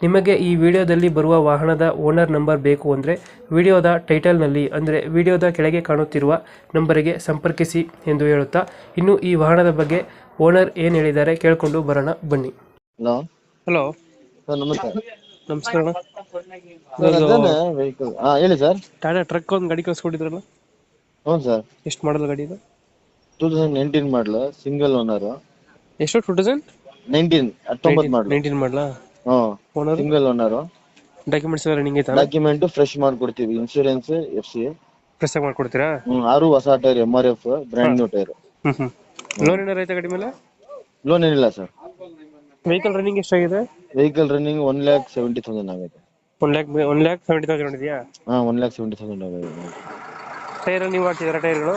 ನಿಮಗೆ ಈ ವಿಡಿಯೋದಲ್ಲಿ ಬರುವ ವಾಹನದ ಓನರ್ ನಂಬರ್ ಬೇಕು ಅಂದರೆ ವಿಡಿಯೋದ ಟೈಟಲ್ನಲ್ಲಿ ಅಂದರೆ ವಿಡಿಯೋದ ಕೆಳಗೆ ಕಾಣುತ್ತಿರುವ ನಂಬರಿಗೆ ಸಂಪರ್ಕಿಸಿ ಎಂದು ಹೇಳುತ್ತಾ ಇನ್ನು ಈ ವಾಹನದ ಬಗ್ಗೆ ಓನರ್ ಏನು ಹೇಳಿದ್ದಾರೆ ಕೇಳಿಕೊಂಡು ಬರೋಣ ಬನ್ನಿ. ಹಲೋ. ಹಲೋ. ಸರ್ ನಮಸ್ತೆ. ನಮಸ್ಕಾರ. ಸರ್ ಅದೇನೆ ವೆಹಿಕಲ್ ಹಾ ಹೇಳಿ ಸರ್. ಟಾಟಾ ಟ್ರಕ್ ಒಂದು ಗಾಡಿ ಕಳ್ಸ್ಕೊಂಡಿದ್ರಲ್ಲ ಹ್ಞೂ ಸರ್. ಎಷ್ಟು ಮಾಡಲ್ ಗಾಡಿ ಇದು? Two thousand nineteen model single owner ಎಷ್ಟು ಟೂ ತೌಸಂಡ್ ನೈನ್ಟೀನ್ ಹತ್ತೊಂಬತ್ತು ಮಾಡಲು ನೈನ್ಟೀನ್ ಮಾಡಲಾ ಓನರ್ ಸಿಂಗಲ್ ಓನರ್ ಡಾಕ್ಯುಮೆಂಟ್ಸ್ ಎಲ್ಲ ರನ್ನಿಂಗ್ ಐತಾ ಡಾಕ್ಯುಮೆಂಟ್ ಫ್ರೆಶ್ ಮಾಡ್ಕೊಡ್ತೀವಿ. ಇನ್ಶೂರೆನ್ಸ್ ಎಫ್ ಸಿ ಫ್ರೆಶ್ ಮಾಡ್ಕೊಡ್ತೀರಾ? ಹ್ಞೂ ಆರು ಹೊಸ tyre M R F brand new tyre loan ಏನಾರ ಐತೆ ಗಾಡಿ ಮೇಲೆ? ಲೋನ್ ಏನಿಲ್ಲ ಸರ್ ವೆಹಿಕಲ್ ರನ್ನಿಂಗ್ ಎಷ್ಟಾಗಿದೆ? Vehicle running one lakh seventy thousand ಆಗೈತೆ one lakh one lakh seventy thousand ಇದೆಯಾ ಹಾ ಒನ್ ಲ್ಯಾಕ್ ಸೆವೆಂಟಿ ತೌಸಂಡ್ ಆಗೈತೆ ಟೈರ್ ನೀವು ಹಾಕ್ತಿದ್ದೀರಾ ಟೈರ್ಗಳು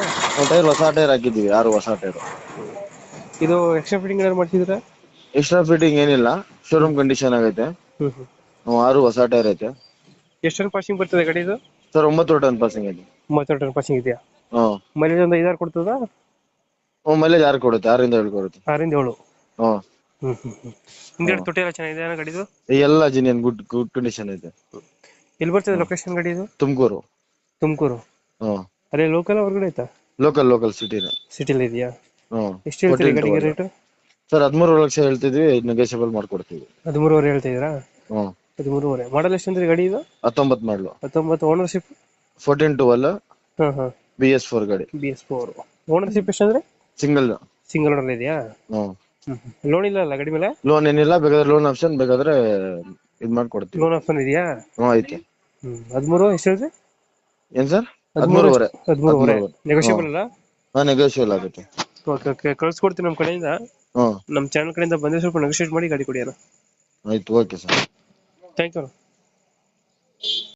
ಟೈರ್ ಹೊಸ ಟೈರ್ ಹಾಕಿದ್ದೀವಿ ಆರು ಹೊಸ ಟೈರ್ ಇದು ಎಕ್ಸ್ಟ್ರಾ ಫಿಟ್ಟಿಂಗ್ ಏನಾದ್ರು ಮಾಡ್ತಿದ್ದೀರಾ ಎಕ್ಸ್ಟ್ರಾ ಫಿಟ್ಟಿಂಗ್ ಏನಿಲ್ಲ ಶೋರೂಮ್ ಕಂಡೀಷನ್ ಆಗೈತೆ. ಆರು ಹೊಸ ಟೈರ್ ಐತೆ. ಎಷ್ಟು ಟನ್ ಪಾಸಿಂಗ್ ಬರ್ತದೆ ಗಾಡಿ ಇದು? ಸರ್ ಒಂಬತ್ತು ಟನ್ ಪಾಸಿಂಗ್ ಐತೆ ಒಂಬತ್ತು ಟನ್ ಪಾಸಿಂಗ್ ಇದೆಯಾ? ಹಾಂ ಮೈಲೇಜ್ ಒಂದು ಐದಾರು ಕೊಡ್ತದ? ಹ್ಞೂ ಮೈಲೇಜ್ ಆರು ಕೊಡುತ್ತೆ ಆರಿಂದ ಏಳು ಕೊಡುತ್ತೆ. ಆರಿಂದ ಏಳು? ಹಾಂ ಹ್ಞೂ ಹ್ಞೂ ಹ್ಞೂ ಹಿಂದ್ಗಡೆ ತೊಟ್ಟಿ ಎಲ್ಲ ಚೆನ್ನಾಗಿದೆ ಗಾಡಿದು ಎಲ್ಲ ಜಿನಿಯನ್ ಗುಡ್ ಗುಡ್ ಕಂಡೀಷನ್ ಐತೆ. ಎಲ್ಲಿ ಬರ್ತದೆ ಲೊಕೇಶನ್ ಗಾಡಿ ಇದು? ತುಮಕೂರು. ತುಮಕೂರು? ಹಾಂ ಅದೇ ಲೋಕಲ್ ಹೊರಗಡೆ ಐತಾ ಲೋಕಲ್ ಲೋಕಲ್ ಸಿಟಿನ ಸಿಟಿಲಿ ಇದೆಯಾ? ಹ್ಞೂ ಎಷ್ಟು ಹೇಳ್ತೀರಿ ಗಾಡಿಗೆ ರೇಟು ಸರ್ ಹದಿಮೂರು ಲಕ್ಷ ಹೇಳ್ತಿದ್ವಿ ನೆಗೋಷಿಯಬಲ್ ಮಾಡ್ಕೊಡ್ತೀವಿ. ಹದಿಮೂರುವರೆ ಹೇಳ್ತಾ ಇದ್ದೀರಾ? ಹದಿಮೂರುವರೆ. ಮಾಡಲ್ ಎಷ್ಟು ಅಂದ್ರೆ ಗಾಡಿ ಇದು? ಹತ್ತೊಂಬತ್ತು ಮಾಡಲು. ಹತ್ತೊಂಬತ್ತು ಓನರ್ಶಿಪ್ ಫೋರ್ಟೀನ್ ಟು ಅಲ್ಲ ಹಾಂ ಬಿ ಎಸ್ ಫೋರ್ ಗಾಡಿ. ಬಿ ಎಸ್ ಫೋರ್ ಓನರ್ಶಿಪ್ ಎಷ್ಟು ಅಂದ್ರೆ? ಸಿಂಗಲ್ ಸಿಂಗಲ್ ಓನರ್ ಇದೆಯಾ? ಲೋನ್ ಇಲ್ಲ ಅಲ್ಲ ಗಾಡಿ ಮೇಲೆ? ಲೋನ್ ಏನಿಲ್ಲ ಬೇಕಾದ್ರೆ ಲೋನ್ ಆಪ್ಷನ್ ಬೇಕಾದ್ರೆ ಇದು ಮಾಡ್ಕೊಡ್ತೀವಿ. ಲೋನ್ ಆಪ್ಷನ್ ಇದೆಯಾ? ಹ್ಞೂ ಐತೆ. ಹದಿಮೂರು ಎಷ್ಟು ಹೇಳಿದ್ರಿ ಏನ್ ಸರ್? ಹದಿಮೂರುವರೆ. ಹದಿಮೂರುವರೆ. ನೆಗೋಷಿಯಬಲ್ ಅಲ್ಲ? ಹಾ ನೆಗೋಷಿಯಬಲ್ ಆಗುತ್ತೆ. Okay okay. ಕಳ್ಸ್ಕೊಡ್ತೀನಿ ನಮ್ಮ ಕಡೆಯಿಂದ. ನಮ್ಮ ಚಾನಲ್ ಕಡೆಯಿಂದ ಬಂದರೆ ಸ್ವಲ್ಪ ನೆಗೋಷಿಯೇಟ್ ಮಾಡಿ ಗಾಡಿ ಕೊಡಿ ಅಣ್ಣ. ಆಯ್ತು ಓಕೆ ಸರ್ ಥ್ಯಾಂಕ್ ಯು